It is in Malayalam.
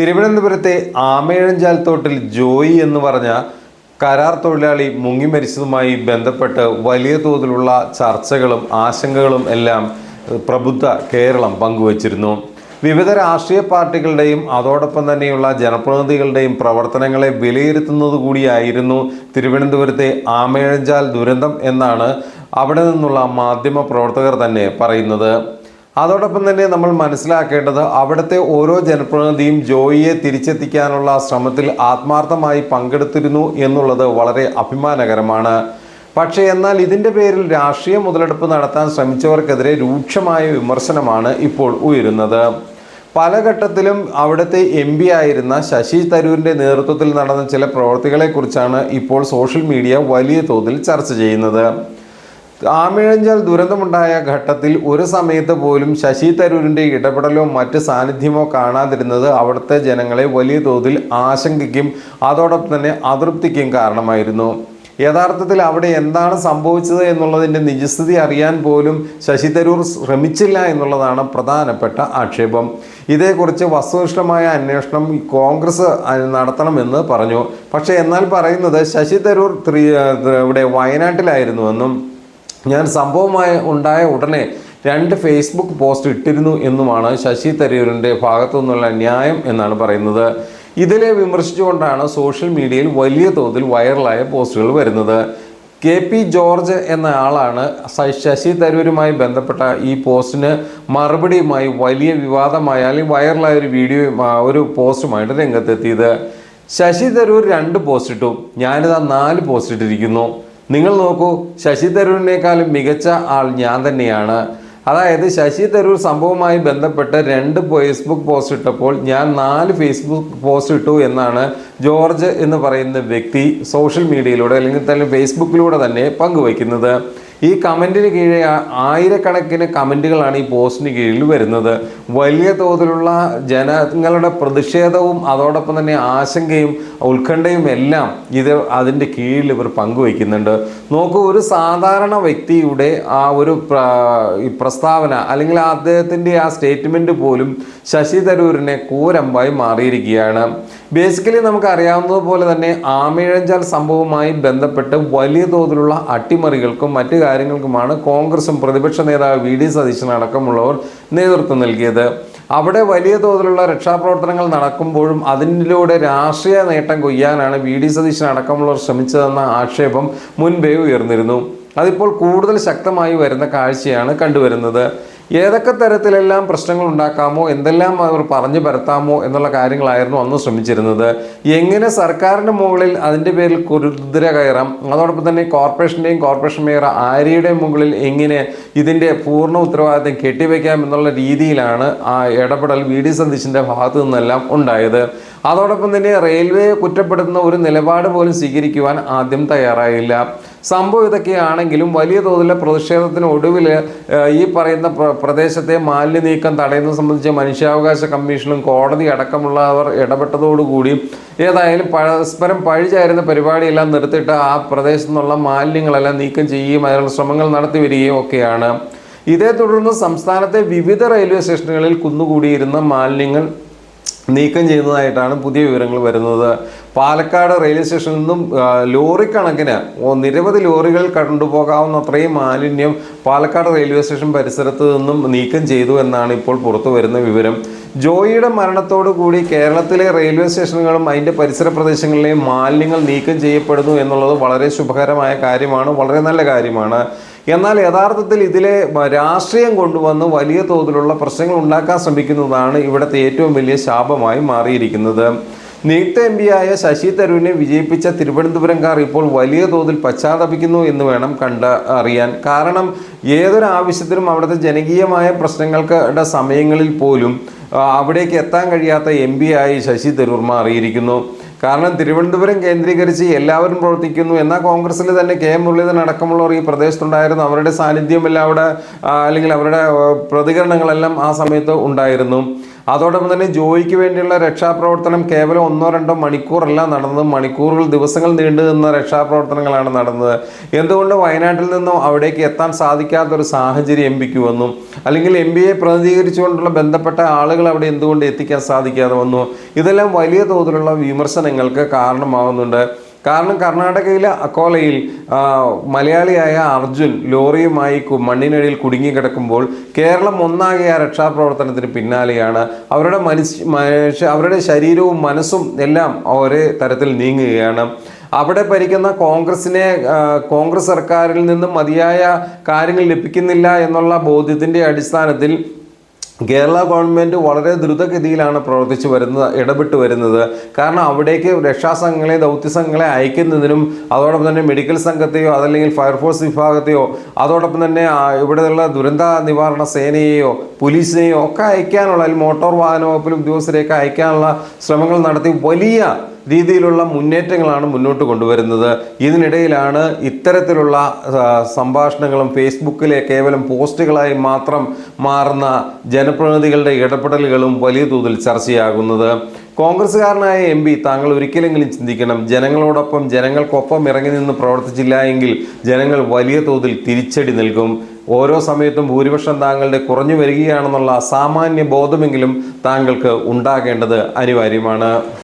തിരുവനന്തപുരത്തെ ആമേഴഞ്ചാൽ തോട്ടിൽ ജോയി എന്ന് പറഞ്ഞ കരാർ തൊഴിലാളി മുങ്ങി മരിച്ചതുമായി ബന്ധപ്പെട്ട് വലിയ തോതിലുള്ള ചർച്ചകളും ആശങ്കകളും എല്ലാം പ്രബുദ്ധ കേരളം പങ്കുവച്ചിരുന്നു. വിവിധ രാഷ്ട്രീയ പാർട്ടികളുടെയും അതോടൊപ്പം തന്നെയുള്ള ജനപ്രതിനിധികളുടെയും പ്രവർത്തനങ്ങളെ വിലയിരുത്തുന്നത് കൂടിയായിരുന്നു തിരുവനന്തപുരത്തെ ആമേഴഞ്ചാൽ ദുരന്തം എന്നാണ് അവിടെ നിന്നുള്ള മാധ്യമ പ്രവർത്തകർ തന്നെ പറയുന്നത്. അതോടൊപ്പം തന്നെ നമ്മൾ മനസ്സിലാക്കേണ്ടത് അവിടുത്തെ ഓരോ ജനപ്രതിനിധിയും ജോയിയെ തിരിച്ചെത്തിക്കാനുള്ള ശ്രമത്തിൽ ആത്മാർത്ഥമായി പങ്കെടുത്തിരുന്നു എന്നുള്ളത് വളരെ അഭിമാനകരമാണ്. പക്ഷേ എന്നാൽ ഇതിന്റെ പേരിൽ രാഷ്ട്രീയ മുതലെടുപ്പ് നടത്താൻ ശ്രമിച്ചവർക്കെതിരെ രൂക്ഷമായ വിമർശനമാണ് ഇപ്പോൾ ഉയരുന്നത്. പല ഘട്ടത്തിലും അവിടുത്തെ എം പി ആയിരുന്ന ശശി തരൂരിന്റെ നേതൃത്വത്തിൽ നടന്ന ചില പ്രവർത്തികളെക്കുറിച്ചാണ് ഇപ്പോൾ സോഷ്യൽ മീഡിയ വലിയ തോതിൽ ചർച്ച ചെയ്യുന്നത്. ആമിഴഞ്ചാൽ ദുരന്തമുണ്ടായ ഘട്ടത്തിൽ ഒരു സമയത്ത് പോലും ശശി തരൂരിന്റെ ഇടപെടലോ മറ്റ് സാന്നിധ്യമോ കാണാതിരുന്നത് അവിടുത്തെ ജനങ്ങളെ വലിയ തോതിൽ ആശങ്കയ്ക്കും അതോടൊപ്പം തന്നെ അതൃപ്തിക്കും കാരണമായിരുന്നു. യഥാർത്ഥത്തിൽ അവിടെ എന്താണ് സംഭവിച്ചത് എന്നുള്ളതിന്റെ നിജസ്ഥിതി അറിയാൻ പോലും ശശി തരൂർ ശ്രമിച്ചില്ല എന്നുള്ളതാണ് പ്രധാനപ്പെട്ട ആക്ഷേപം. ഇതേക്കുറിച്ച് വസ്തുനിഷ്ഠമായ അന്വേഷണം കോൺഗ്രസ് നടത്തണമെന്ന് പറഞ്ഞു. പക്ഷേ എന്നാൽ പറയുന്നത് ശശി തരൂർ ത്രി ഇവിടെ വയനാട്ടിലായിരുന്നുവെന്നും ഞാൻ സംഭവമായ ഉണ്ടായ ഉടനെ രണ്ട് ഫേസ്ബുക്ക് പോസ്റ്റ് ഇട്ടിരുന്നു എന്നുമാണ് ശശി തരൂരിന്റെ ഭാഗത്തു നിന്നുള്ള ന്യായം എന്നാണ് പറയുന്നത്. ഇതിനെ വിമർശിച്ചുകൊണ്ടാണ് സോഷ്യൽ മീഡിയയിൽ വലിയ തോതിൽ വൈറലായ പോസ്റ്റുകൾ വരുന്നത്. കെ പി ജോർജ് എന്ന ആളാണ് ശശി തരൂരുമായി ബന്ധപ്പെട്ട ഈ പോസ്റ്റിന് മറുപടിയുമായി വലിയ വിവാദമായ അല്ലെങ്കിൽ വൈറലായ ഒരു വീഡിയോ ഒരു പോസ്റ്റുമായിട്ട് രംഗത്തെത്തിയത്. ശശി തരൂർ രണ്ട് പോസ്റ്റ് ഇട്ടു. ഞാനിതാ നാല് പോസ്റ്റ് ഇട്ടിരിക്കുന്നു. നിങ്ങൾ നോക്കൂ ശശി തരൂരിനേക്കാളും മികച്ച ആൾ ഞാൻ തന്നെയാണ്. അതായത് ശശി തരൂർ സംഭവവുമായി ബന്ധപ്പെട്ട് രണ്ട് ഫേസ്ബുക്ക് പോസ്റ്റ് ഇട്ടപ്പോൾ ഞാൻ നാല് ഫേസ്ബുക്ക് പോസ്റ്റ് ഇട്ടു എന്നാണ് ജോർജ് എന്ന് പറയുന്ന വ്യക്തി സോഷ്യൽ മീഡിയയിലൂടെ അല്ലെങ്കിൽ തന്നെ ഫേസ്ബുക്കിലൂടെ തന്നെ പങ്കുവയ്ക്കുന്നത്. ഈ കമന്റിന് കീഴെ ആയിരക്കണക്കിന് കമന്റുകളാണ് ഈ പോസ്റ്റിന് കീഴിൽ വരുന്നത്. വലിയ തോതിലുള്ള ജനങ്ങളുടെ പ്രതിഷേധവും അതോടൊപ്പം തന്നെ ആശങ്കയും ഉത്കണ്ഠയും എല്ലാം ഇത് അതിന്റെ കീഴിൽ ഇവർ പങ്കുവയ്ക്കുന്നുണ്ട്. നോക്കൂ ഒരു സാധാരണ വ്യക്തിയുടെ ആ ഒരു പ്രസ്താവന അല്ലെങ്കിൽ അദ്ദേഹത്തിന്റെ ആ സ്റ്റേറ്റ്മെന്റ് പോലും ശശി തരൂരിനെ കൂരമ്പായി മാറിയിരിക്കുകയാണ്. ബേസിക്കലി നമുക്ക് അറിയാവുന്നതുപോലെ തന്നെ ആമിഴഞ്ചാൽ സംഭവവുമായി ബന്ധപ്പെട്ട് വലിയ തോതിലുള്ള അട്ടിമറികൾക്കും മറ്റു കാര്യങ്ങൾക്കുമാണ് കോൺഗ്രസും പ്രതിപക്ഷ നേതാവ് വി ഡി സതീശൻ അടക്കമുള്ളവർ നേതൃത്വം നൽകിയത്. അവിടെ വലിയ തോതിലുള്ള രക്ഷാപ്രവർത്തനങ്ങൾ നടക്കുമ്പോഴും അതിനിലൂടെ രാഷ്ട്രീയ നേട്ടം കൊയ്യാനാണ് വി ഡി സതീശൻ അടക്കമുള്ളവർ ശ്രമിച്ചതെന്ന ആക്ഷേപം മുൻപേ ഉയർന്നിരുന്നു. അതിപ്പോൾ കൂടുതൽ ശക്തമായി വരുന്ന കാഴ്ചയാണ് കണ്ടുവരുന്നത്. ഏതൊക്കെ തരത്തിലെല്ലാം പ്രശ്നങ്ങൾ ഉണ്ടാക്കാമോ എന്തെല്ലാം അവർ പറഞ്ഞു പരത്താമോ എന്നുള്ള കാര്യങ്ങളായിരുന്നു അന്ന് ശ്രമിച്ചിരുന്നത്. എങ്ങനെ സർക്കാരിന്റെ മുകളിൽ അതിന്റെ പേരിൽ കുരുദ്ര കയറാം അതോടൊപ്പം തന്നെ കോർപ്പറേഷന്റെയും കോർപ്പറേഷൻ മേയർ ആര്യയുടെയും മുകളിൽ എങ്ങനെ ഇതിന്റെ പൂർണ ഉത്തരവാദിത്തം കെട്ടിവെക്കാം എന്നുള്ള രീതിയിലാണ് ആ ഇടപെടൽ വി ഡി സതീശിന്റെ ഭാഗത്തു നിന്നെല്ലാം ഉണ്ടായത്. അതോടൊപ്പം തന്നെ റെയിൽവേ കുറ്റപ്പെടുത്തുന്ന ഒരു നിലപാട് പോലും സ്വീകരിക്കുവാൻ ആദ്യം തയ്യാറായില്ല. സംഭവം ഇതൊക്കെയാണെങ്കിലും വലിയ തോതിലെ പ്രതിഷേധത്തിന് ഒടുവിൽ ഈ പറയുന്ന പ്ര- പ്രദേശത്തെ മാലിന്യ നീക്കം തടയുന്നത് സംബന്ധിച്ച് മനുഷ്യാവകാശ കമ്മീഷനും കോടതി അടക്കമുള്ളവർ ഇടപെട്ടതോടുകൂടി ഏതായാലും പരസ്പരം പഴിചാരുന്ന പരിപാടിയെല്ലാം നിർത്തിയിട്ട് ആ പ്രദേശത്തു നിന്നുള്ള മാലിന്യങ്ങളെല്ലാം നീക്കം ചെയ്യുകയും അതിനുള്ള ശ്രമങ്ങൾ നടത്തി വരികയും ഒക്കെയാണ്. ഇതേ തുടർന്ന് സംസ്ഥാനത്തെ വിവിധ റെയിൽവേ സ്റ്റേഷനുകളിൽ കുന്നുകൂടിയിരുന്ന മാലിന്യങ്ങൾ നീക്കം ചെയ്യുന്നതായിട്ടാണ് പുതിയ വിവരങ്ങൾ വരുന്നത്. പാലക്കാട് റെയിൽവേ സ്റ്റേഷനിൽ നിന്നും ലോറി കണക്കിന് നിരവധി ലോറികൾ കണ്ടുപോകാവുന്ന അത്രയും മാലിന്യം പാലക്കാട് റെയിൽവേ സ്റ്റേഷൻ പരിസരത്ത് നിന്നും നീക്കം ചെയ്തു എന്നാണ് ഇപ്പോൾ പുറത്തു വരുന്ന വിവരം. ജോയിയുടെ മരണത്തോടു കൂടി കേരളത്തിലെ റെയിൽവേ സ്റ്റേഷനുകളും അതിന്റെ പരിസര പ്രദേശങ്ങളിലെയും മാലിന്യങ്ങൾ നീക്കം ചെയ്യപ്പെടുന്നു എന്നുള്ളത് വളരെ ശുഭകരമായ കാര്യമാണ് വളരെ നല്ല കാര്യമാണ്. എന്നാൽ യഥാർത്ഥത്തിൽ ഇതിലെ രാഷ്ട്രീയം കൊണ്ടുവന്ന് വലിയ തോതിലുള്ള പ്രശ്നങ്ങൾ ഉണ്ടാക്കാൻ ശ്രമിക്കുന്നതാണ് ഇവിടുത്തെ ഏറ്റവും വലിയ ശാപമായി മാറിയിരിക്കുന്നത്. നിയുക്ത എം ആയ ശശി തരൂരിനെ വിജയിപ്പിച്ച തിരുവനന്തപുരംകാർ ഇപ്പോൾ വലിയ തോതിൽ പശ്ചാത്തപിക്കുന്നു എന്ന് വേണം കണ്ട അറിയാൻ. കാരണം ഏതൊരു ആവശ്യത്തിനും അവിടുത്തെ ജനകീയമായ പ്രശ്നങ്ങൾക്ക് സമയങ്ങളിൽ പോലും അവിടേക്ക് എത്താൻ കഴിയാത്ത എം ആയി ശശി തരൂർ മാറിയിരിക്കുന്നു. കാരണം തിരുവനന്തപുരം കേന്ദ്രീകരിച്ച് എല്ലാവരും പ്രവർത്തിക്കുന്നു. എന്നാൽ കോൺഗ്രസ്സിൽ തന്നെ കെ മുരളീധരൻ അടക്കമുള്ളവർ ഈ പ്രദേശത്തുണ്ടായിരുന്നു. അവരുടെ സാന്നിധ്യമെല്ലാം അവിടെ അല്ലെങ്കിൽ അവരുടെ പ്രതികരണങ്ങളെല്ലാം ആ സമയത്ത് ഉണ്ടായിരുന്നു. അതോടൊപ്പം തന്നെ ജോയിക്ക് വേണ്ടിയുള്ള രക്ഷാപ്രവർത്തനം കേവലം ഒന്നോ രണ്ടോ മണിക്കൂറല്ല നടന്നത്. മണിക്കൂറുകൾ ദിവസങ്ങൾ നീണ്ടു നിന്ന രക്ഷാപ്രവർത്തനങ്ങളാണ് നടന്നത്. എന്തുകൊണ്ട് വയനാട്ടിൽ നിന്നും അവിടേക്ക് എത്താൻ സാധിക്കാത്തൊരു സാഹചര്യം എം പിക്ക് വന്നു? അല്ലെങ്കിൽ എം പിയെ പ്രതിനിധീകരിച്ചുകൊണ്ടുള്ള ബന്ധപ്പെട്ട ആളുകൾ അവിടെ എന്തുകൊണ്ട് എത്തിക്കാൻ സാധിക്കാതെ വന്നു? ഇതെല്ലാം വലിയ തോതിലുള്ള വിമർശനങ്ങൾക്ക് കാരണമാവുന്നുണ്ട്. കാരണം കർണാടകയിലെ അക്കോലയിൽ മലയാളിയായ അർജുൻ ലോറിയുമായി മണ്ണിനടിയിൽ കുടുങ്ങിക്കിടക്കുമ്പോൾ കേരളം ഒന്നാകെ ആ രക്ഷാപ്രവർത്തനത്തിന് പിന്നാലെയാണ്. അവരുടെ മനുഷ്യ മനുഷ്യ അവരുടെ ശരീരവും മനസ്സും എല്ലാം ഒരേ തരത്തിൽ നീങ്ങുകയാണ്. അവിടെ ഭരിക്കുന്ന കോൺഗ്രസിനെ കോൺഗ്രസ് സർക്കാരിൽ നിന്നും മതിയായ കാര്യങ്ങൾ ലഭിക്കുന്നില്ല എന്നുള്ള ബോധ്യത്തിന്റെ അടിസ്ഥാനത്തിൽ കേരള ഗവൺമെന്റ് വളരെ ദ്രുതഗതിയിലാണ് പ്രവർത്തിച്ചു വരുന്നത് ഇടപെട്ട് വരുന്നത്. കാരണം അവിടേക്ക് രക്ഷാസംഘങ്ങളെ ദൗത്യസംഘങ്ങളെ അയക്കുന്നതിനും അതോടൊപ്പം തന്നെ മെഡിക്കൽ സംഘത്തെയോ അതല്ലെങ്കിൽ ഫയർഫോഴ്സ് വിഭാഗത്തെയോ അതോടൊപ്പം തന്നെ ഇവിടെയുള്ള ദുരന്ത നിവാരണ സേനയെയോ പോലീസിനെയോ ഒക്കെ അയക്കാനുള്ള അല്ലെങ്കിൽ മോട്ടോർ വാഹന വകുപ്പിലെ ഉദ്യോഗസ്ഥരെയൊക്കെ അയക്കാനുള്ള ശ്രമങ്ങൾ നടത്തി വലിയ രീതിയിലുള്ള മുന്നേറ്റങ്ങളാണ് മുന്നോട്ട് കൊണ്ടുവരുന്നത്. ഇതിനിടയിലാണ് ഇത്തരത്തിലുള്ള സംഭാഷണങ്ങളും ഫേസ്ബുക്കിലെ കേവലം പോസ്റ്റുകളായി മാത്രം മാറുന്ന ജനപ്രതിനിധികളുടെ ഇടപെടലുകളും വലിയ തോതിൽ ചർച്ചയാകുന്നത്. കോൺഗ്രസ്സുകാരനായ എം പി താങ്കൾ ഒരിക്കലെങ്കിലും ചിന്തിക്കണം ജനങ്ങളോടൊപ്പം ജനങ്ങൾക്കൊപ്പം ഇറങ്ങി നിന്ന് പ്രവർത്തിച്ചില്ല എങ്കിൽ ജനങ്ങൾ വലിയ തോതിൽ തിരിച്ചടി നൽകും. ഓരോ സമയത്തും ഭൂരിപക്ഷം താങ്കളുടെ കുറഞ്ഞു വരികയാണെന്നുള്ള സാമാന്യ ബോധമെങ്കിലും താങ്കൾക്ക് ഉണ്ടാകേണ്ടത് അനിവാര്യമാണ്.